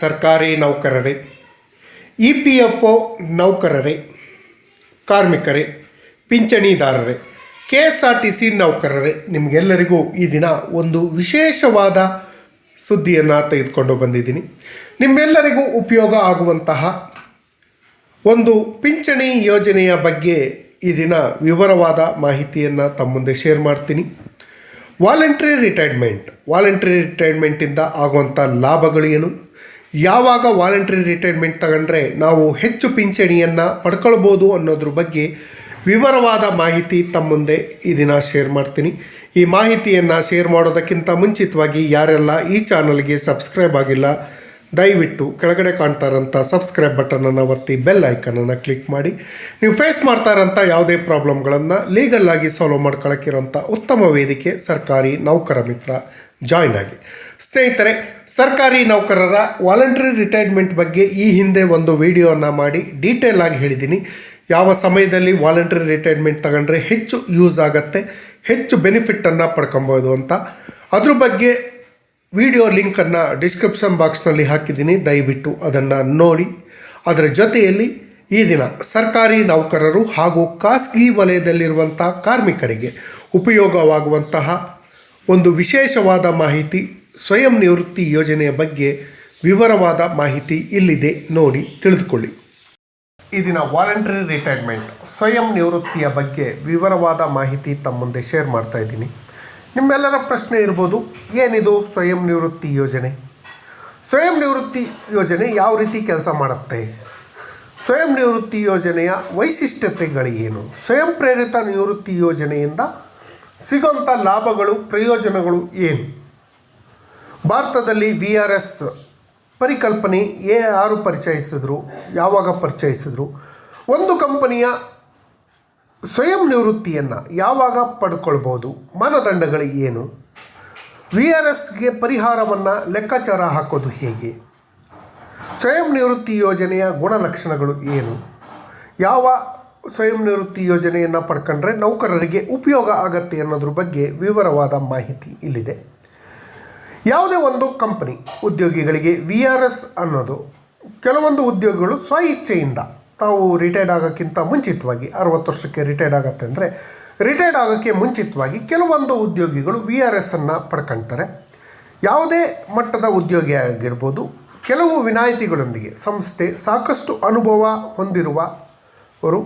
ಸರ್ಕಾರಿ ನೌಕರರೇ, E P F O ನೌಕರರೇ, ಕಾರ್ಮಿಕರೇ, ಪಿಂಚಣಿದಾರರೇ, K S R T C ನೌಕರರೇ, ನಿಮಗೆಲ್ಲರಿಗೂ ಈ ದಿನ ಒಂದು ವಿಶೇಷವಾದ ಸುದ್ದಿಯನ್ನು ತೆಗೆದುಕೊಂಡು ಬಂದಿದ್ದೀನಿ. ನಿಮ್ಮೆಲ್ಲರಿಗೂ ಉಪಯೋಗ ಆಗುವಂತಹ ಒಂದು ಪಿಂಚಣಿ ಯೋಜನೆಯ ಬಗ್ಗೆ ಈ ದಿನ ವಿವರವಾದ ಮಾಹಿತಿಯನ್ನು ತಮ್ಮ ಮುಂದೆ ಶೇರ್ ಮಾಡ್ತೀನಿ. Voluntary retirement. ವಾಲಂಟ್ರಿ ರಿಟೈರ್ಮೆಂಟಿಂದ ಆಗುವಂಥ ಲಾಭಗಳೇನು ಯಾವಾಗ ವಾಲಂಟ್ರಿ ರಿಟೈರ್ಮೆಂಟ್ ತಗೊಂಡ್ರೆ ನಾವು ಹೆಚ್ಚು ಪಿಂಚಣಿಯನ್ನು ಪಡ್ಕೊಳ್ಬೋದು ಅನ್ನೋದ್ರ ಬಗ್ಗೆ ವಿವರವಾದ ಮಾಹಿತಿ ತಮ್ಮ ಮುಂದೆ ಈ ದಿನ ಶೇರ್ ಮಾಡ್ತೀನಿ. ಈ ಮಾಹಿತಿಯನ್ನು ಶೇರ್ ಮಾಡೋದಕ್ಕಿಂತ ಮುಂಚಿತವಾಗಿ ಯಾರೆಲ್ಲ ಈ ಚಾನಲ್ಗೆ ಸಬ್ಸ್ಕ್ರೈಬ್ ಆಗಿಲ್ಲ, ದಯವಿಟ್ಟು ಕೆಳಗಡೆ ಕಾಣ್ತಾ ಇರೋಂಥ ಸಬ್ಸ್ಕ್ರೈಬ್ ಬಟನನ್ನು ಒತ್ತಿ ಬೆಲ್ ಐಕನನ್ನು ಕ್ಲಿಕ್ ಮಾಡಿ. ನೀವು ಫೇಸ್ ಮಾಡ್ತಾ ಇರೋಂಥ ಯಾವುದೇ ಪ್ರಾಬ್ಲಮ್ಗಳನ್ನು ಲೀಗಲ್ ಆಗಿ ಸಾಲ್ವ್ ಮಾಡ್ಕೊಳಕ್ಕಿರೋಂಥ ಉತ್ತಮ ವೇದಿಕೆ ಸರ್ಕಾರಿ ನೌಕರ ಮಿತ್ರ ಜಾಯ್ನ್ ಆಗಿ. ಸ್ನೇಹಿತರೆ, ಸರ್ಕಾರಿ ನೌಕರರ ವಾಲಂಟ್ರಿ ರಿಟೈರ್ಮೆಂಟ್ ಬಗ್ಗೆ ಈ ಹಿಂದೆ ಒಂದು ವಿಡಿಯೋನ ಮಾಡಿ ಡೀಟೇಲ್ ಆಗಿ ಹೇಳಿದ್ದೀನಿ. ಯಾವ ಸಮಯದಲ್ಲಿ ವಾಲಂಟ್ರಿ ರಿಟೈರ್ಮೆಂಟ್ ತಗೊಂಡ್ರೆ ಹೆಚ್ಚು ಯೂಸ್ ಆಗುತ್ತೆ, ಹೆಚ್ಚು ಬೆನಿಫಿಟ್ಟನ್ನು ಪಡ್ಕೊಬೋದು ಅಂತ. ಅದ್ರ ಬಗ್ಗೆ ವಿಡಿಯೋ ಲಿಂಕನ್ನು ಡಿಸ್ಕ್ರಿಪ್ಷನ್ ಬಾಕ್ಸ್ನಲ್ಲಿ ಹಾಕಿದ್ದೀನಿ. ದಯವಿಟ್ಟು ಅದನ್ನು ನೋಡಿ. ಅದರ ಜೊತೆಯಲ್ಲಿ ಈ ದಿನ ಸರ್ಕಾರಿ ನೌಕರರು ಹಾಗೂ ಖಾಸಗಿ ವಲಯದಲ್ಲಿರುವಂಥ ಕಾರ್ಮಿಕರಿಗೆ ಉಪಯೋಗವಾಗುವಂತಹ ಒಂದು ವಿಶೇಷವಾದ ಮಾಹಿತಿ ಸ್ವಯಂ ನಿವೃತ್ತಿ ಯೋಜನೆಯ ಬಗ್ಗೆ ವಿವರವಾದ ಮಾಹಿತಿ ಇಲ್ಲಿದೆ ನೋಡಿ ತಿಳಿದುಕೊಳ್ಳಿ. ಇದಿನ ದಿನ ವಾಲಂಟರಿ ರಿಟೈರ್ಮೆಂಟ್ ಸ್ವಯಂ ನಿವೃತ್ತಿಯ ಬಗ್ಗೆ ವಿವರವಾದ ಮಾಹಿತಿ ತಮ್ಮ ಮುಂದೆ ಶೇರ್ ಮಾಡ್ತಾ ಇದ್ದೀನಿ. ನಿಮ್ಮೆಲ್ಲರ ಪ್ರಶ್ನೆ ಇರ್ಬೋದು, ಏನಿದು ಸ್ವಯಂ ನಿವೃತ್ತಿ ಯೋಜನೆ? ಸ್ವಯಂ ನಿವೃತ್ತಿ ಯೋಜನೆ ಯಾವ ರೀತಿ ಕೆಲಸ ಮಾಡುತ್ತೆ? ಸ್ವಯಂ ನಿವೃತ್ತಿ ಯೋಜನೆಯ ವೈಶಿಷ್ಟ್ಯತೆಗಳೇನು? ಸ್ವಯಂ ಪ್ರೇರಿತ ನಿವೃತ್ತಿ ಯೋಜನೆಯಿಂದ ಸಿಗುವಂಥ ಲಾಭಗಳು, ಪ್ರಯೋಜನಗಳು ಏನು? ಭಾರತದಲ್ಲಿ ವಿ ಆರ್ ಎಸ್ ಪರಿಕಲ್ಪನೆ ಏ ಯಾರು ಪರಿಚಯಿಸಿದ್ರು, ಯಾವಾಗ ಪರಿಚಯಿಸಿದ್ರು? ಒಂದು ಕಂಪನಿಯ ಸ್ವಯಂ ನಿವೃತ್ತಿಯನ್ನು ಯಾವಾಗ ಪಡ್ಕೊಳ್ಬೋದು ಮಾನದಂಡಗಳು ಏನು? ವಿ ಆರ್ ಎಸ್ಗೆ ಪರಿಹಾರವನ್ನು ಲೆಕ್ಕಾಚಾರ ಹಾಕೋದು ಹೇಗೆ? ಸ್ವಯಂ ನಿವೃತ್ತಿ ಯೋಜನೆಯ ಗುಣಲಕ್ಷಣಗಳು ಏನು? ಯಾವ ಸ್ವಯಂ ನಿವೃತ್ತಿ ಯೋಜನೆಯನ್ನು ಪಡ್ಕೊಂಡ್ರೆ ನೌಕರರಿಗೆ ಉಪಯೋಗ ಆಗತ್ತೆ ಅನ್ನೋದ್ರ ಬಗ್ಗೆ ವಿವರವಾದ ಮಾಹಿತಿ ಇಲ್ಲಿದೆ. ಯಾವುದೇ ಒಂದು ಕಂಪನಿ ಉದ್ಯೋಗಿಗಳಿಗೆ ವಿ ಆರ್ ಎಸ್ ಅನ್ನೋದು ಕೆಲವೊಂದು ಉದ್ಯೋಗಿಗಳು ಸ್ವ ಇಚ್ಛೆಯಿಂದ ತಾವು ರಿಟೈರ್ಡ್ ಆಗೋಕ್ಕಿಂತ ಮುಂಚಿತವಾಗಿ ಅರವತ್ತು ವರ್ಷಕ್ಕೆ ರಿಟೈರ್ಡ್ ಆಗತ್ತೆ ಅಂದರೆ ರಿಟೈರ್ಡ್ ಆಗೋಕ್ಕೆ ಮುಂಚಿತವಾಗಿ ಕೆಲವೊಂದು ಉದ್ಯೋಗಿಗಳು ವಿ ಆರ್ ಎಸ್ ಅನ್ನು ಪಡ್ಕೊಳ್ತಾರೆ ಯಾವುದೇ ಮಟ್ಟದ ಉದ್ಯೋಗಿ ಆಗಿರ್ಬೋದು, ಕೆಲವು ವಿನಾಯಿತಿಗಳೊಂದಿಗೆ ಸಂಸ್ಥೆ ಸಾಕಷ್ಟು ಅನುಭವ ಹೊಂದಿರುವವರು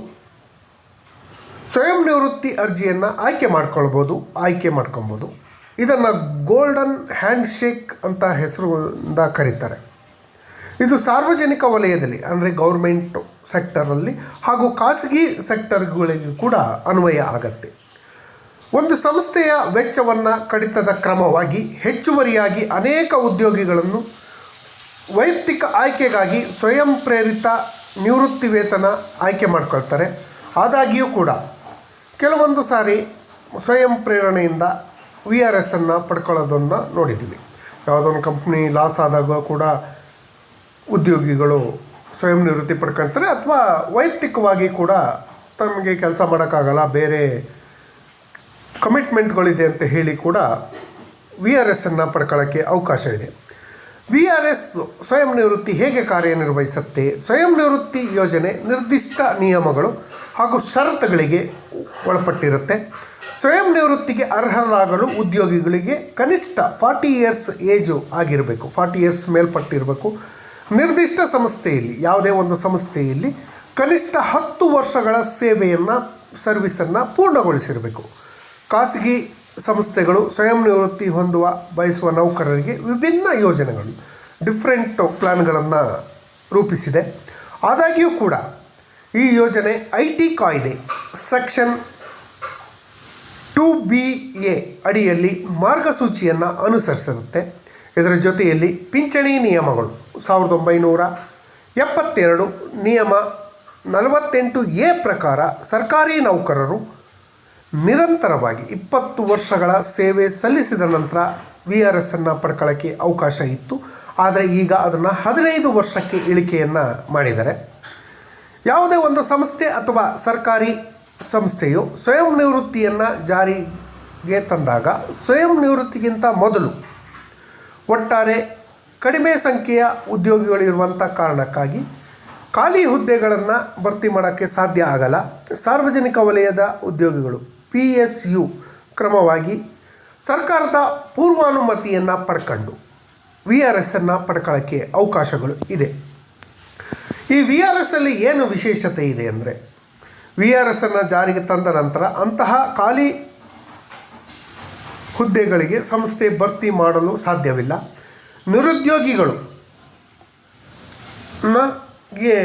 ಸ್ವಯಂ ನಿವೃತ್ತಿ ಅರ್ಜಿಯನ್ನು ಆಯ್ಕೆ ಮಾಡ್ಕೊಳ್ಬೋದು, ಆಯ್ಕೆ ಮಾಡ್ಕೊಬೋದು ಇದನ್ನು ಗೋಲ್ಡನ್ ಹ್ಯಾಂಡ್ ಶೇಕ್ ಅಂತ ಹೆಸರಿಂದ ಕರೀತಾರೆ. ಇದು ಸಾರ್ವಜನಿಕ ವಲಯದಲ್ಲಿ, ಅಂದರೆ ಗೌರ್ಮೆಂಟ್ ಸೆಕ್ಟರಲ್ಲಿ ಹಾಗೂ ಖಾಸಗಿ ಸೆಕ್ಟರ್ಗಳಿಗೂ ಕೂಡ ಅನ್ವಯ ಆಗತ್ತೆ. ಒಂದು ಸಂಸ್ಥೆಯ ವೆಚ್ಚವನ್ನು ಕಡಿತದ ಕ್ರಮವಾಗಿ ಹೆಚ್ಚುವರಿಯಾಗಿ ಅನೇಕ ಉದ್ಯೋಗಿಗಳನ್ನು ವೈಯಕ್ತಿಕ ಆಯ್ಕೆಗಾಗಿ ಸ್ವಯಂ ಪ್ರೇರಿತ ನಿವೃತ್ತಿ ವೇತನ ಆಯ್ಕೆ ಮಾಡ್ಕೊಳ್ತಾರೆ. ಆದಾಗ್ಯೂ ಕೂಡ ಕೆಲವೊಂದು ಸಾರಿ ಸ್ವಯಂ ಪ್ರೇರಣೆಯಿಂದ ವಿ ಆರ್ ಎಸ್ ಅನ್ನು ಪಡ್ಕೊಳ್ಳೋದನ್ನು ನೋಡಿದ್ದೀವಿ. ಯಾವುದೊಂದು ಕಂಪ್ನಿ ಲಾಸ್ ಆದಾಗ ಕೂಡ ಉದ್ಯೋಗಿಗಳು ಸ್ವಯಂ ನಿವೃತ್ತಿ ಪಡ್ಕೊಳ್ತಾರೆ ಅಥವಾ ವೈಯಕ್ತಿಕವಾಗಿ ಕೂಡ ತಮಗೆ ಕೆಲಸ ಮಾಡೋಕ್ಕಾಗಲ್ಲ, ಬೇರೆ ಕಮಿಟ್ಮೆಂಟ್ಗಳಿದೆ ಅಂತ ಹೇಳಿ ಕೂಡ ವಿ ಆರ್ ಎಸ್ಸನ್ನು ಪಡ್ಕೊಳ್ಳೋಕ್ಕೆ ಅವಕಾಶ ಇದೆ. ವಿ ಆರ್ ಎಸ್ ಸ್ವಯಂ ನಿವೃತ್ತಿ ಹೇಗೆ ಕಾರ್ಯನಿರ್ವಹಿಸುತ್ತೆ? ಸ್ವಯಂ ನಿವೃತ್ತಿ ಯೋಜನೆ ನಿರ್ದಿಷ್ಟ ನಿಯಮಗಳು ಹಾಗೂ ಷರತ್ತುಗಳಿಗೆ ಒಳಪಟ್ಟಿರುತ್ತೆ. ಸ್ವಯಂ ನಿವೃತ್ತಿಗೆ ಅರ್ಹರಾಗಲು ಉದ್ಯೋಗಿಗಳಿಗೆ ಕನಿಷ್ಠ ಫಾರ್ಟಿ ಇಯರ್ಸ್ ಏಜು ಆಗಿರಬೇಕು. ಫಾರ್ಟಿ ಇಯರ್ಸ್ ಮೇಲ್ಪಟ್ಟಿರಬೇಕು. ನಿರ್ದಿಷ್ಟ ಸಂಸ್ಥೆಯಲ್ಲಿ, ಯಾವುದೇ ಒಂದು ಸಂಸ್ಥೆಯಲ್ಲಿ ಕನಿಷ್ಠ ಹತ್ತು ವರ್ಷಗಳ ಸೇವೆಯನ್ನು, ಸರ್ವಿಸನ್ನು ಪೂರ್ಣಗೊಳಿಸಿರಬೇಕು. ಖಾಸಗಿ ಸಂಸ್ಥೆಗಳು ಸ್ವಯಂ ನಿವೃತ್ತಿ ಹೊಂದುವ, ಬಯಸುವ ನೌಕರರಿಗೆ ವಿಭಿನ್ನ ಯೋಜನೆಗಳು, ಡಿಫ್ರೆಂಟ್ ಪ್ಲ್ಯಾನ್ಗಳನ್ನು ರೂಪಿಸಿದೆ. ಆದಾಗ್ಯೂ ಕೂಡ ಈ ಯೋಜನೆ ಐ ಟಿ ಕಾಯ್ದೆ, ಸೆಕ್ಷನ್ ಟು ಬಿ ಎ ಅಡಿಯಲ್ಲಿ ಮಾರ್ಗಸೂಚಿಯನ್ನು ಅನುಸರಿಸಿರುತ್ತೆ. ಇದರ ಜೊತೆಯಲ್ಲಿ ಪಿಂಚಣಿ ನಿಯಮಗಳು, ಸಾವಿರದ ಒಂಬೈನೂರ ಎಪ್ಪತ್ತೆರಡು ನಿಯಮ ನಲವತ್ತೆಂಟು ಎ ಪ್ರಕಾರ ಸರ್ಕಾರಿ ನೌಕರರು ನಿರಂತರವಾಗಿ ಇಪ್ಪತ್ತು ವರ್ಷಗಳ ಸೇವೆ ಸಲ್ಲಿಸಿದ ನಂತರ ವಿ ಆರ್ ಎಸ್ ಅನ್ನು ಪಡ್ಕೊಳ್ಳೋಕ್ಕೆ ಅವಕಾಶ ಇತ್ತು. ಆದರೆ ಈಗ ಅದನ್ನು ಹದಿನೈದು ವರ್ಷಕ್ಕೆ ಇಳಿಕೆಯನ್ನು ಮಾಡಿದ್ದಾರೆ. ಯಾವುದೇ ಒಂದು ಸಂಸ್ಥೆ ಅಥವಾ ಸರ್ಕಾರಿ ಸಂಸ್ಥೆಯು ಸ್ವಯಂ ನಿವೃತ್ತಿಯನ್ನು ಜಾರಿಗೆ ತಂದಾಗ ಸ್ವಯಂ ನಿವೃತ್ತಿಗಿಂತ ಮೊದಲು ಒಟ್ಟಾರೆ ಕಡಿಮೆ ಸಂಖ್ಯೆಯ ಉದ್ಯೋಗಿಗಳಿರುವಂಥ ಕಾರಣಕ್ಕಾಗಿ ಖಾಲಿ ಹುದ್ದೆಗಳನ್ನು ಭರ್ತಿ ಮಾಡೋಕ್ಕೆ ಸಾಧ್ಯ ಆಗಲ್ಲ. ಸಾರ್ವಜನಿಕ ವಲಯದ ಉದ್ಯೋಗಿಗಳು ಪಿ ಎಸ್ ಯು ಕ್ರಮವಾಗಿ ಸರ್ಕಾರದ ಪೂರ್ವಾನುಮತಿಯನ್ನು ಪಡ್ಕೊಂಡು ವಿ ಆರ್ ಎಸ್ಸನ್ನು ಪಡ್ಕೊಳ್ಳೋಕ್ಕೆ ಅವಕಾಶಗಳು ಇದೆ. ಈ ವಿ ಆರ್ ಎಸ್ಸಲ್ಲಿ ಏನು ವಿಶೇಷತೆ ಇದೆ ಅಂದರೆ ವಿ ಆರ್ ಎಸ್ ಅನ್ನು ಜಾರಿಗೆ ತಂದ ನಂತರ ಅಂತಹ ಖಾಲಿ ಹುದ್ದೆಗಳಿಗೆ ಸಂಸ್ಥೆ ಭರ್ತಿ ಮಾಡಲು ಸಾಧ್ಯವಿಲ್ಲ. ನಿರುದ್ಯೋಗಿಗಳು ಗೆ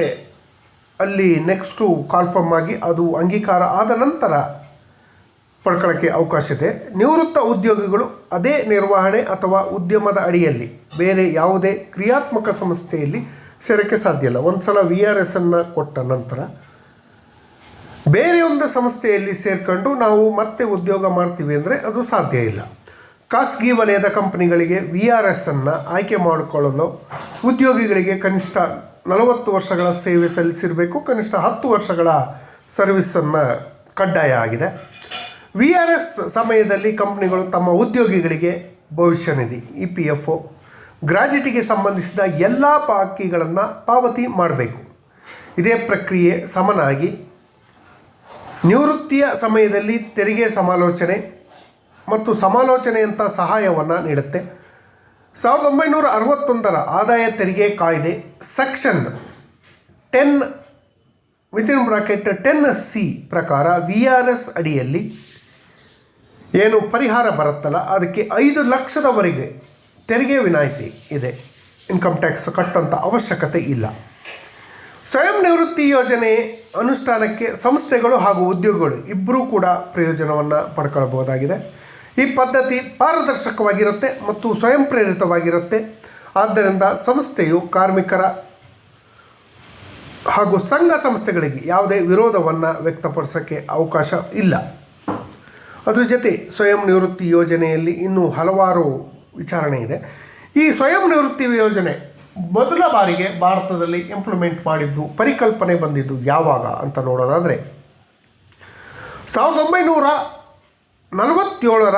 ಅಲ್ಲಿ ನೆಕ್ಸ್ಟು ಕಾನ್ಫರ್ಮ್ ಆಗಿ ಅದು ಅಂಗೀಕಾರ ಆದ ನಂತರ ಪಡ್ಕೊಳ್ಳೋಕ್ಕೆ ಅವಕಾಶ ಇದೆ. ನಿವೃತ್ತ ಉದ್ಯೋಗಿಗಳು ಅದೇ ನಿರ್ವಹಣೆ ಅಥವಾ ಉದ್ಯಮದ ಅಡಿಯಲ್ಲಿ ಬೇರೆ ಯಾವುದೇ ಕ್ರಿಯಾತ್ಮಕ ಸಂಸ್ಥೆಯಲ್ಲಿ ಸೇರೋಕ್ಕೆ ಸಾಧ್ಯ ಇಲ್ಲ. ಒಂದು ಸಲ ವಿ ಆರ್ ಎಸ್ ಅನ್ನು ಕೊಟ್ಟ ನಂತರ ಬೇರೆ ಒಂದು ಸಂಸ್ಥೆಯಲ್ಲಿ ಸೇರ್ಕೊಂಡು ನಾವು ಮತ್ತೆ ಉದ್ಯೋಗ ಮಾಡ್ತೀವಿ ಅಂದರೆ ಅದು ಸಾಧ್ಯ ಇಲ್ಲ. ಖಾಸಗಿ ವಲಯದ ಕಂಪನಿಗಳಿಗೆ ವಿ ಆರ್ ಎಸ್ ಅನ್ನು ಆಯ್ಕೆ ಮಾಡಿಕೊಳ್ಳಲು ಉದ್ಯೋಗಿಗಳಿಗೆ ಕನಿಷ್ಠ ನಲವತ್ತು ವರ್ಷಗಳ ಸೇವೆ ಸಲ್ಲಿಸಿರಬೇಕು, ಕನಿಷ್ಠ ಹತ್ತು ವರ್ಷಗಳ ಸರ್ವಿಸನ್ನು ಕಡ್ಡಾಯ ಆಗಿದೆ. ವಿ ಆರ್ ಎಸ್ ಸಮಯದಲ್ಲಿ ಕಂಪ್ನಿಗಳು ತಮ್ಮ ಉದ್ಯೋಗಿಗಳಿಗೆ ಭವಿಷ್ಯ ನಿಧಿ, ಇ ಪಿ ಎಫ್ ಒ ಗ್ರಾಜ್ಯುಟಿಗೆ ಸಂಬಂಧಿಸಿದ ಎಲ್ಲ ಪಾಕಿಗಳನ್ನು ಪಾವತಿ ಮಾಡಬೇಕು. ಇದೇ ಪ್ರಕ್ರಿಯೆ ಸಮನಾಗಿ ನಿವೃತ್ತಿಯ ಸಮಯದಲ್ಲಿ ತೆರಿಗೆ ಸಮಾಲೋಚನೆ ಮತ್ತು ಸಮಾಲೋಚನೆಯಂಥ ಸಹಾಯವನ್ನು ನೀಡುತ್ತೆ. ಸಾವಿರದ ಒಂಬೈನೂರ ಅರವತ್ತೊಂದರ ಆದಾಯ ತೆರಿಗೆ ಕಾಯ್ದೆ section ten within bracket ten C ಪ್ರಕಾರ ವಿ ಆರ್ ಎಸ್ ಅಡಿಯಲ್ಲಿ ಏನು ಪರಿಹಾರ ಬರುತ್ತಲ್ಲ, ಅದಕ್ಕೆ ಐದು ಲಕ್ಷದವರೆಗೆ ತೆರಿಗೆ ವಿನಾಯಿತಿ ಇದೆ. ಇನ್ಕಮ್ ಟ್ಯಾಕ್ಸ್ ಕಟ್ಟುವಂಥ ಅವಶ್ಯಕತೆ ಇಲ್ಲ. ಸ್ವಯಂ ನಿವೃತ್ತಿ ಯೋಜನೆ ಅನುಷ್ಠಾನಕ್ಕೆ ಸಂಸ್ಥೆಗಳು ಹಾಗೂ ಉದ್ಯೋಗಿಗಳು ಇಬ್ಬರೂ ಕೂಡ ಪ್ರಯೋಜನವನ್ನು ಪಡ್ಕೊಳ್ಬಹುದಾಗಿದೆ. ಈ ಪದ್ಧತಿ ಪಾರದರ್ಶಕವಾಗಿರುತ್ತೆ ಮತ್ತು ಸ್ವಯಂ ಪ್ರೇರಿತವಾಗಿರುತ್ತೆ. ಆದ್ದರಿಂದ ಸಂಸ್ಥೆಯು ಕಾರ್ಮಿಕರ ಹಾಗೂ ಸಂಘ ಸಂಸ್ಥೆಗಳಿಗೆ ಯಾವುದೇ ವಿರೋಧವನ್ನು ವ್ಯಕ್ತಪಡಿಸೋಕ್ಕೆ ಅವಕಾಶ ಇಲ್ಲ. ಅದ್ರ ಜೊತೆ ಸ್ವಯಂ ನಿವೃತ್ತಿ ಯೋಜನೆಯಲ್ಲಿ ಇನ್ನೂ ಹಲವಾರು ವಿಚಾರಣೆ ಇದೆ. ಈ ಸ್ವಯಂ ನಿವೃತ್ತಿ ಯೋಜನೆ ಮೊದಲ ಬಾರಿಗೆ ಭಾರತದಲ್ಲಿ ಇಂಪ್ಲಿಮೆಂಟ್ ಮಾಡಿದ್ದು, ಪರಿಕಲ್ಪನೆ ಬಂದಿದ್ದು ಯಾವಾಗ ಅಂತ ನೋಡೋದಾದರೆ, ಸಾವಿರದ ಒಂಬೈನೂರ ನಲವತ್ತೇಳರ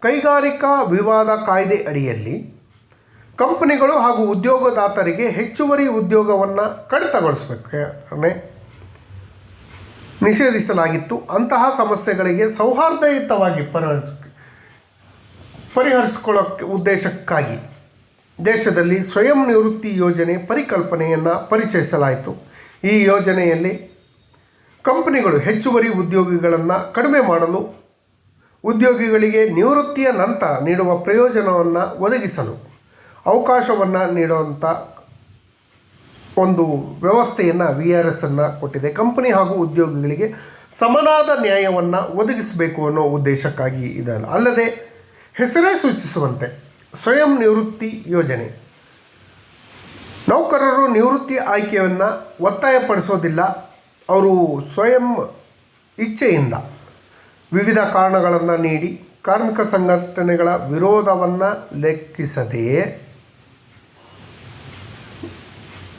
ಕೈಗಾರಿಕಾ ವಿವಾದ ಕಾಯ್ದೆ ಅಡಿಯಲ್ಲಿ ಕಂಪನಿಗಳು ಹಾಗೂ ಉದ್ಯೋಗದಾತರಿಗೆ ಹೆಚ್ಚುವರಿ ಉದ್ಯೋಗವನ್ನು ಕಡಿತಗೊಳಿಸಬೇಕೇ ನಿಷೇಧಿಸಲಾಗಿತ್ತು. ಅಂತಹ ಸಮಸ್ಯೆಗಳಿಗೆ ಸೌಹಾರ್ದಯುತವಾಗಿ ಪರಿಹರಿಸ ಪರಿಹರಿಸಿಕೊಳ್ಳೋಕ್ಕೆ ಉದ್ದೇಶಕ್ಕಾಗಿ. ದೇಶದಲ್ಲಿ ಸ್ವಯಂ ನಿವೃತ್ತಿ ಯೋಜನೆ ಪರಿಕಲ್ಪನೆಯನ್ನು ಪರಿಚಯಿಸಲಾಯಿತು. ಈ ಯೋಜನೆಯಲ್ಲಿ ಕಂಪನಿಗಳು ಹೆಚ್ಚುವರಿ ಉದ್ಯೋಗಿಗಳನ್ನು ಕಡಿಮೆ ಮಾಡಲು, ಉದ್ಯೋಗಿಗಳಿಗೆ ನಿವೃತ್ತಿಯ ನಂತರ ನೀಡುವ ಪ್ರಯೋಜನವನ್ನು ಒದಗಿಸಲು ಅವಕಾಶವನ್ನು ನೀಡುವಂಥ ಒಂದು ವ್ಯವಸ್ಥೆಯನ್ನು ವಿ ಆರ್ ಎಸ್ ಅನ್ನು ಕೊಟ್ಟಿದೆ. ಕಂಪನಿ ಹಾಗೂ ಉದ್ಯೋಗಿಗಳಿಗೆ ಸಮನಾದ ನ್ಯಾಯವನ್ನು ಒದಗಿಸಬೇಕು ಅನ್ನೋ ಉದ್ದೇಶಕ್ಕಾಗಿ ಇದಲ್ಲ. ಅಲ್ಲದೆ ಹೆಸರೇ ಸೂಚಿಸುವಂತೆ ಸ್ವಯಂ ನಿವೃತ್ತಿ ಯೋಜನೆ. ನೌಕರರು ನಿವೃತ್ತಿ ಆಯ್ಕೆಯನ್ನು ಒತ್ತಾಯಪಡಿಸೋದಿಲ್ಲ, ಅವರು ಸ್ವಯಂ ಇಚ್ಛೆಯಿಂದ ವಿವಿಧ ಕಾರಣಗಳನ್ನು ನೀಡಿ ಕಾರ್ಮಿಕ ಸಂಘಟನೆಗಳ ವಿರೋಧವನ್ನು ಲೆಕ್ಕಿಸದೆಯೇ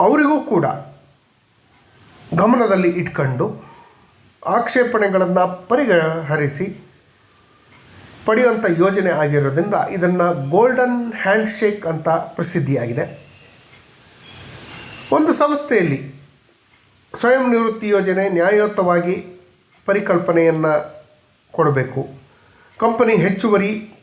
ಅವರಿಗೂ ಕೂಡ ಗಮನದಲ್ಲಿ ಇಟ್ಕೊಂಡು ಆಕ್ಷೇಪಣೆಗಳನ್ನು ಪರಿಹರಿಸಿ ಪಡೆಯುವಂಥ ಯೋಜನೆ ಆಗಿರೋದ್ರಿಂದ ಇದನ್ನು ಗೋಲ್ಡನ್ ಹ್ಯಾಂಡ್ಶೇಕ್ ಅಂತ ಪ್ರಸಿದ್ಧಿಯಾಗಿದೆ. ಒಂದು ಸಂಸ್ಥೆಯಲ್ಲಿ ಸ್ವಯಂ ನಿವೃತ್ತಿ ಯೋಜನೆ ನ್ಯಾಯಯುತವಾಗಿ ಪರಿಕಲ್ಪನೆಯನ್ನು ಕೊಡಬೇಕು. ಕಂಪನಿ ಹೆಚ್ಚುವರಿ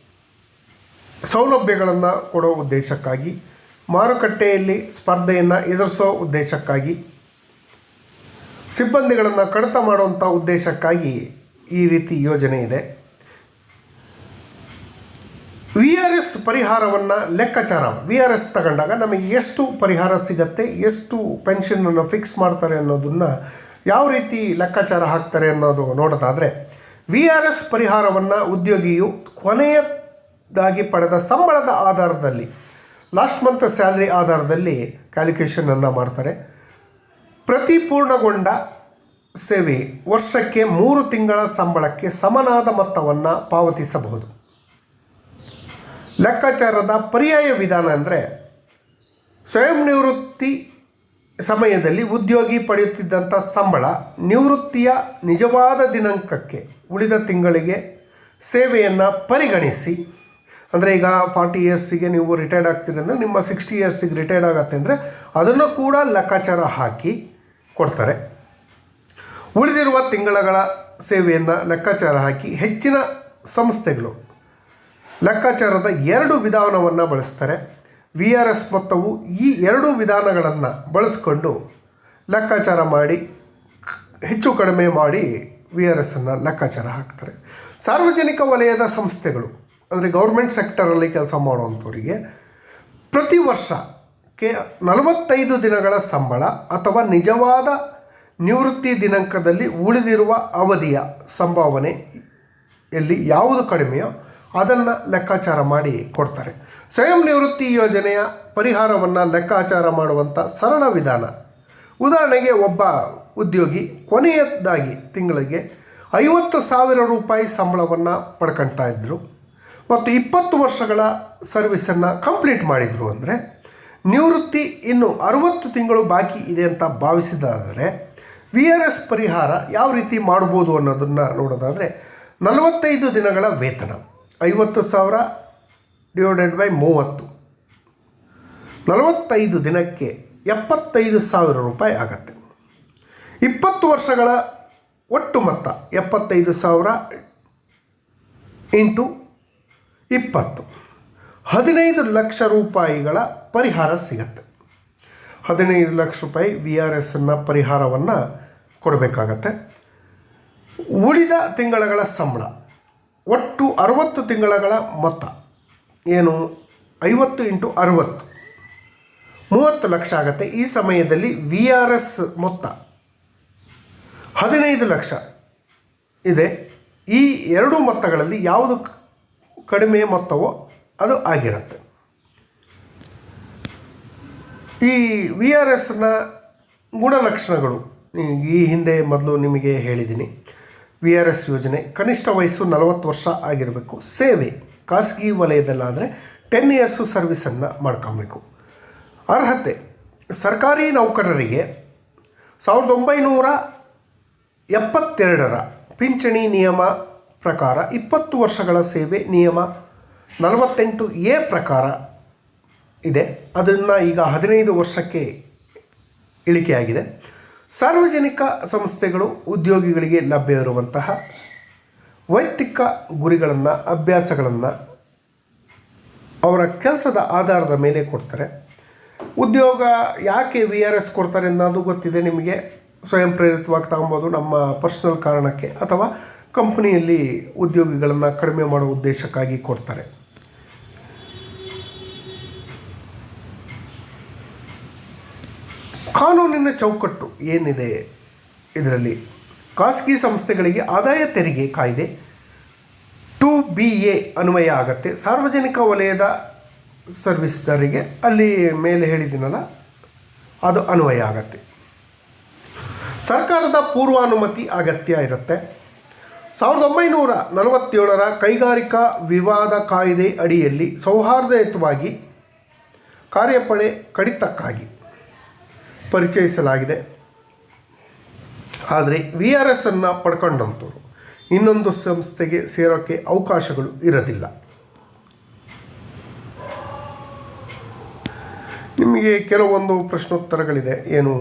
ಸೌಲಭ್ಯಗಳನ್ನು ಕೊಡೋ ಉದ್ದೇಶಕ್ಕಾಗಿ, ಮಾರುಕಟ್ಟೆಯಲ್ಲಿ ಸ್ಪರ್ಧೆಯನ್ನು ಎದುರಿಸೋ ಉದ್ದೇಶಕ್ಕಾಗಿ, ಸಿಬ್ಬಂದಿಗಳನ್ನು ಕಡಿತ ಮಾಡುವಂಥ ಉದ್ದೇಶಕ್ಕಾಗಿ ಈ ರೀತಿ ಯೋಜನೆ ಇದೆ. ವಿ ಆರ್ ಎಸ್ ಪರಿಹಾರವನ್ನು ಲೆಕ್ಕಾಚಾರ. ವಿ ಆರ್ ಎಸ್ ತಗೊಂಡಾಗ ನಮಗೆ ಎಷ್ಟು ಪರಿಹಾರ ಸಿಗತ್ತೆ, ಎಷ್ಟು ಪೆನ್ಷನನ್ನು ಫಿಕ್ಸ್ ಮಾಡ್ತಾರೆ ಅನ್ನೋದನ್ನು ಯಾವ ರೀತಿ ಲೆಕ್ಕಾಚಾರ ಹಾಕ್ತಾರೆ ಅನ್ನೋದು ನೋಡೋದಾದರೆ ವಿ ಆರ್ ಎಸ್ ಪರಿಹಾರವನ್ನು ಉದ್ಯೋಗಿಯು ಕೊನೆಯದಾಗಿ ಪಡೆದ ಸಂಬಳದ ಆಧಾರದಲ್ಲಿ ಲಾಸ್ಟ್ ಮಂತ್ ಸ್ಯಾಲ್ರಿ ಆಧಾರದಲ್ಲಿ ಕ್ಯಾಲ್ಕುಲೇಷನನ್ನು ಮಾಡ್ತಾರೆ. ಪ್ರತಿ ಪೂರ್ಣಗೊಂಡ ಸೇವೆ ವರ್ಷಕ್ಕೆ ಮೂರು ತಿಂಗಳ ಸಂಬಳಕ್ಕೆ ಸಮನಾದ ಮೊತ್ತವನ್ನು ಪಾವತಿಸಬಹುದು. ಲೆಕ್ಕಾಚಾರದ ಪರ್ಯಾಯ ವಿಧಾನ ಅಂದರೆ ಸ್ವಯಂ ನಿವೃತ್ತಿ ಸಮಯದಲ್ಲಿ ಉದ್ಯೋಗಿ ಪಡೆಯುತ್ತಿದ್ದಂಥ ಸಂಬಳ ನಿವೃತ್ತಿಯ ನಿಜವಾದ ದಿನಾಂಕಕ್ಕೆ ಉಳಿದ ತಿಂಗಳಿಗೆ ಸೇವೆಯನ್ನು ಪರಿಗಣಿಸಿ. ಅಂದರೆ ಈಗ ಫಾರ್ಟಿ ಇಯರ್ಸಿಗೆ ನೀವು ರಿಟೈರ್ಡ್ ಆಗ್ತೀರಿ ಅಂದರೆ ನಿಮ್ಮ ಸಿಕ್ಸ್ಟಿ ಇಯರ್ಸಿಗೆ ರಿಟೈರ್ಡ್ ಆಗತ್ತೆ ಅಂದರೆ ಅದನ್ನು ಕೂಡ ಲೆಕ್ಕಾಚಾರ ಹಾಕಿ ಕೊಡ್ತಾರೆ. ಉಳಿದಿರುವ ತಿಂಗಳಗಳ ಸೇವೆಯನ್ನು ಲೆಕ್ಕಾಚಾರ ಹಾಕಿ ಹೆಚ್ಚಿನ ಸಂಸ್ಥೆಗಳು ಲೆಕ್ಕಾಚಾರದ ಎರಡು ವಿಧಾನವನ್ನು ಬಳಸ್ತಾರೆ. ವಿ ಆರ್ ಎಸ್ ಮೊತ್ತವು ಈ ಎರಡು ವಿಧಾನಗಳನ್ನು ಬಳಸ್ಕೊಂಡು ಲೆಕ್ಕಾಚಾರ ಮಾಡಿ, ಹೆಚ್ಚು ಕಡಿಮೆ ಮಾಡಿ ವಿ ಆರ್ ಎಸ್ ಅನ್ನು ಲೆಕ್ಕಾಚಾರ ಹಾಕ್ತಾರೆ. ಸಾರ್ವಜನಿಕ ವಲಯದ ಸಂಸ್ಥೆಗಳು, ಅಂದರೆ ಗೌರ್ಮೆಂಟ್ ಸೆಕ್ಟರಲ್ಲಿ ಕೆಲಸ ಮಾಡುವಂಥವರಿಗೆ ಪ್ರತಿ ವರ್ಷಕ್ಕೆ ನಲವತ್ತೈದು ದಿನಗಳ ಸಂಬಳ ಅಥವಾ ನಿಜವಾದ ನಿವೃತ್ತಿ ದಿನಾಂಕದಲ್ಲಿ ಉಳಿದಿರುವ ಅವಧಿಯ ಸಂಭಾವನೆಯಲ್ಲಿ ಯಾವುದು ಕಡಿಮೆಯೋ ಅದನ್ನು ಲೆಕ್ಕಾಚಾರ ಮಾಡಿ ಕೊಡ್ತಾರೆ. ಸ್ವಯಂ ನಿವೃತ್ತಿ ಯೋಜನೆಯ ಪರಿಹಾರವನ್ನು ಲೆಕ್ಕಾಚಾರ ಮಾಡುವಂಥ ಸರಳ ವಿಧಾನ. ಉದಾಹರಣೆಗೆ ಒಬ್ಬ ಉದ್ಯೋಗಿ ಕೊನೆಯದಾಗಿ ತಿಂಗಳಿಗೆ ಐವತ್ತು ಸಾವಿರ ರೂಪಾಯಿ ಸಂಬಳವನ್ನು ಪಡ್ಕೊಳ್ತಾ ಇದ್ದರು ಮತ್ತು ಇಪ್ಪತ್ತು ವರ್ಷಗಳ ಸರ್ವಿಸನ್ನು ಕಂಪ್ಲೀಟ್ ಮಾಡಿದರು ಅಂದರೆ, ನಿವೃತ್ತಿ ಇನ್ನು ಅರುವತ್ತು ತಿಂಗಳು ಬಾಕಿ ಇದೆ ಅಂತ ಭಾವಿಸಿದಾದರೆ, ವಿ ಆರ್ ಎಸ್ ಪರಿಹಾರ ಯಾವ ರೀತಿ ಮಾಡ್ಬೋದು ಅನ್ನೋದನ್ನು ನೋಡೋದಾದರೆ, ನಲವತ್ತೈದು ದಿನಗಳ ವೇತನ. ಐವತ್ತು ಸಾವಿರ ಡಿವೈಡೆಡ್ ಬೈ ಮೂವತ್ತು. ನಲವತ್ತೈದು ದಿನಕ್ಕೆ ಎಪ್ಪತ್ತೈದು ಸಾವಿರ ರೂಪಾಯಿ ಆಗತ್ತೆ. ಇಪ್ಪತ್ತು ವರ್ಷಗಳ ಒಟ್ಟು ಮೊತ್ತ ಎಪ್ಪತ್ತೈದು ಸಾವಿರ ಇಂಟು ಇಪ್ಪತ್ತು. ಹದಿನೈದು ಲಕ್ಷ ರೂಪಾಯಿಗಳ ಪರಿಹಾರ ಸಿಗತ್ತೆ. ಹದಿನೈದು ಲಕ್ಷ ರೂಪಾಯಿ ವಿ ಆರ್ ಎಸ್ನ ಪರಿಹಾರವನ್ನು ಕೊಡಬೇಕಾಗತ್ತೆ. ಉಳಿದ ತಿಂಗಳಗಳ ಸಂಬಳ ಒಟ್ಟು ಅರವತ್ತು ತಿಂಗಳಗಳ ಮೊತ್ತ. ಏನು? ಐವತ್ತು ಇಂಟು ಅರವತ್ತು. ಮೂವತ್ತು ಲಕ್ಷ ಆಗುತ್ತೆ ಈ ಸಮಯದಲ್ಲಿ ವಿ ಆರ್ ಎಸ್ ಮೊತ್ತ. ಹದಿನೈದು ಲಕ್ಷ ಇದೆ. ಈ ಎರಡು ಮೊತ್ತಗಳಲ್ಲಿ ಯಾವುದು ಕಡಿಮೆ ಮೊತ್ತವೋ ಅದು ಆಗಿರುತ್ತೆ. ಈ ವಿ ಆರ್ ಎಸ್ನ ಗುಣಲಕ್ಷಣಗಳು, ಈ ಹಿಂದೆ ಮೊದಲು ನಿಮಗೆ ಹೇಳಿದ್ದೀನಿ. ವಿ ಆರ್ ಎಸ್ ಯೋಜನೆ ಕನಿಷ್ಠ ವಯಸ್ಸು ನಲವತ್ತು ವರ್ಷ ಆಗಿರಬೇಕು. ಸೇವೆ ಖಾಸಗಿ ವಲಯದಲ್ಲಾದರೆ ಟೆನ್ ಇಯರ್ಸು ಸರ್ವಿಸನ್ನು ಮಾಡ್ಕೊಬೇಕು. ಅರ್ಹತೆ, ಸರ್ಕಾರಿ ನೌಕರರಿಗೆ ಸಾವಿರದ ಒಂಬೈನೂರ ಎಪ್ಪತ್ತೆರಡರ ಪಿಂಚಣಿ ನಿಯಮ ಪ್ರಕಾರ ಇಪ್ಪತ್ತು ವರ್ಷಗಳ ಸೇವೆ ನಿಯಮ ನಲವತ್ತೆಂಟು ಎ ಪ್ರಕಾರ ಇದೆ. ಅದನ್ನು ಈಗ ಹದಿನೈದು ವರ್ಷಕ್ಕೆ ಇಳಿಕೆಯಾಗಿದೆ. ಸಾರ್ವಜನಿಕ ಸಂಸ್ಥೆಗಳು ಉದ್ಯೋಗಿಗಳಿಗೆ ಲಭ್ಯ ಇರುವಂತಹ ವೈಯಕ್ತಿಕ ಗುರಿಗಳನ್ನು, ಅಭ್ಯಾಸಗಳನ್ನು ಅವರ ಕೆಲಸದ ಆಧಾರದ ಮೇಲೆ ಕೊಡ್ತಾರೆ. ಉದ್ಯೋಗ ಯಾಕೆ ವಿ ಆರ್ ಎಸ್ ಕೊಡ್ತಾರೆ ಅನ್ನೋದು ಗೊತ್ತಿದೆ ನಿಮಗೆ. ಸ್ವಯಂ ಪ್ರೇರಿತವಾಗಿ ತಗೊಬೋದು ನಮ್ಮ ಪರ್ಸನಲ್ ಕಾರಣಕ್ಕೆ ಅಥವಾ ಕಂಪ್ನಿಯಲ್ಲಿ ಉದ್ಯೋಗಿಗಳನ್ನು ಕಡಿಮೆ ಮಾಡೋ ಉದ್ದೇಶಕ್ಕಾಗಿ ಕೊಡ್ತಾರೆ. ಕಾನೂನಿನ ಚೌಕಟ್ಟು ಏನಿದೆ ಇದರಲ್ಲಿ? ಖಾಸಗಿ ಸಂಸ್ಥೆಗಳಿಗೆ ಆದಾಯ ತೆರಿಗೆ ಕಾಯ್ದೆ. ಟು ಬಿ ಎ ಅನ್ವಯ ಆಗತ್ತೆ. ಸಾರ್ವಜನಿಕ ವಲಯದ ಸರ್ವಿಸ್ದಾರಿಗೆ ಅಲ್ಲಿ ಮೇಲೆ ಹೇಳಿದ್ದೀನಲ್ಲ, ಅದು ಅನ್ವಯ ಆಗತ್ತೆ. ಸರ್ಕಾರದ ಪೂರ್ವಾನುಮತಿ ಅಗತ್ಯ ಇರುತ್ತೆ. ಸಾವಿರದ ಒಂಬೈನೂರ ನಲವತ್ತೇಳರ ಕೈಗಾರಿಕಾ ವಿವಾದ ಕಾಯ್ದೆ ಅಡಿಯಲ್ಲಿ ಸೌಹಾರ್ದಯುತವಾಗಿ ಕಾರ್ಯಪಡೆ ಕಡಿತಕ್ಕಾಗಿ ಪರಿಚಯಿಸಲಾಗಿದೆ. ಆದರೆ ವಿ ಆರ್ ಎಸ್ ಅನ್ನು ಪಡ್ಕೊಂಡಂಥವ್ರು ಇನ್ನೊಂದು ಸಂಸ್ಥೆಗೆ ಸೇರೋಕ್ಕೆ ಅವಕಾಶಗಳು ಇರೋದಿಲ್ಲ. ನಿಮಗೆ ಕೆಲವೊಂದು ಪ್ರಶ್ನೋತ್ತರಗಳಿದೆ. ಏನು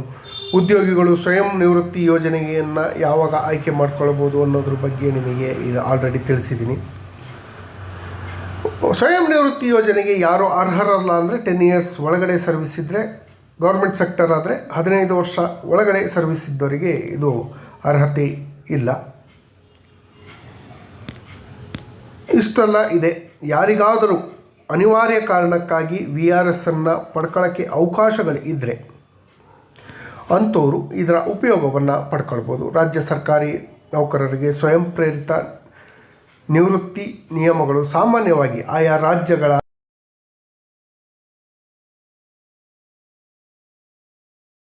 ಉದ್ಯೋಗಿಗಳು ಸ್ವಯಂ ನಿವೃತ್ತಿ ಯೋಜನೆಯನ್ನು ಯಾವಾಗ ಆಯ್ಕೆ ಮಾಡ್ಕೊಳ್ಬೋದು ಅನ್ನೋದ್ರ ಬಗ್ಗೆ ನಿಮಗೆ ಇದು ಆಲ್ರೆಡಿ ತಿಳಿಸಿದ್ದೀನಿ. ಸ್ವಯಂ ನಿವೃತ್ತಿ ಯೋಜನೆಗೆ ಯಾರು ಅರ್ಹರಲ್ಲ ಅಂದರೆ ಟೆನ್ ಇಯರ್ಸ್ ಒಳಗಡೆ ಸರ್ವಿಸ್ ಇದ್ದರೆ ಗೌರ್ಮೆಂಟ್ ಸೆಕ್ಟರ್ ಆದರೆ ಹದಿನೈದು ವರ್ಷ ಒಳಗಡೆ ಸರ್ವಿಸ್ ಇದ್ದವರಿಗೆ ಇದು ಅರ್ಹತೆ ಇಲ್ಲ. ಇಷ್ಟೆಲ್ಲ ಇದೆ. ಯಾರಿಗಾದರೂ ಅನಿವಾರ್ಯ ಕಾರಣಕ್ಕಾಗಿ ವಿ ಆರ್ ಎಸ್ ಅನ್ನು ಪಡ್ಕೊಳ್ಳೋಕ್ಕೆ ಅವಕಾಶಗಳು ಇದ್ದರೆ ಅಂಥವರು ಇದರ ಉಪಯೋಗವನ್ನು ಪಡ್ಕೊಳ್ಬೋದು. ರಾಜ್ಯ ಸರ್ಕಾರಿ ನೌಕರರಿಗೆ ಸ್ವಯಂ ಪ್ರೇರಿತ ನಿವೃತ್ತಿ ನಿಯಮಗಳು ಸಾಮಾನ್ಯವಾಗಿ ಆಯಾ ರಾಜ್ಯಗಳ